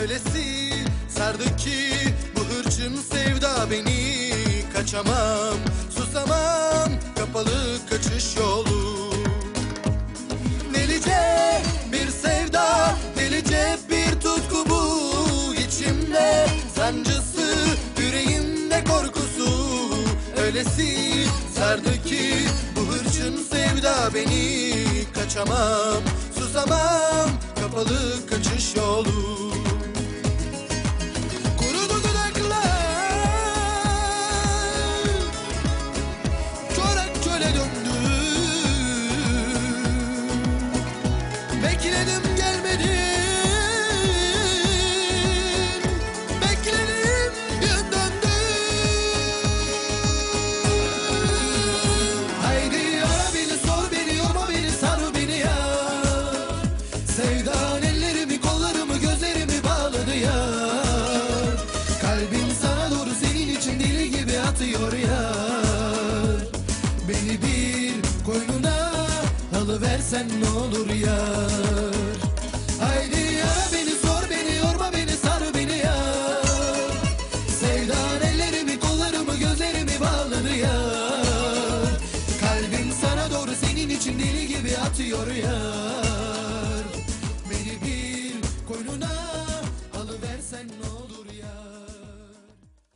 Öylesi sardı ki bu hırçın sevda beni Kaçamam, susamam, kapalı kaçış yolu. Delice bir sevda, delice bir tutku bu içimde sancısı, yüreğimde korkusu. Öylesi sardı ki bu hırçın sevda beni Kaçamam, susamam, kapalı kaçış yolu. batıyor yar. Beni bir koynuna alıversen ne olur yar. Haydi yar beni sor beni yorma beni sar beni yar. Sevdan ellerimi kollarımı gözlerimi bağladı yar. Kalbim sana doğru senin için deli gibi atıyor yar. Beni bir koynuna